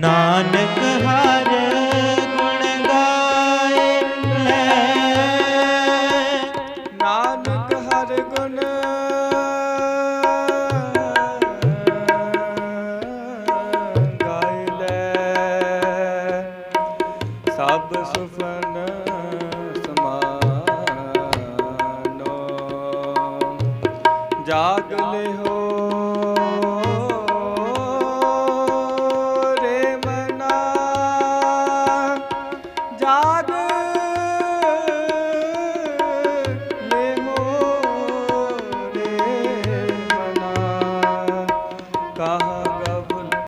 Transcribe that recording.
ਨਾਨਕ ਹਰ ਗੁਣ ਗਾਏ ਲੈ। ਨਾਨਕ ਹਰ ਗੁਣ। ਗਾਇ ਲੈ। ਸਭ ਸੁਫਨ ਸਮਾਨੋ। ਜਾਗ ਲਿਓ। ਜਾਗ। ਮੋਰੇ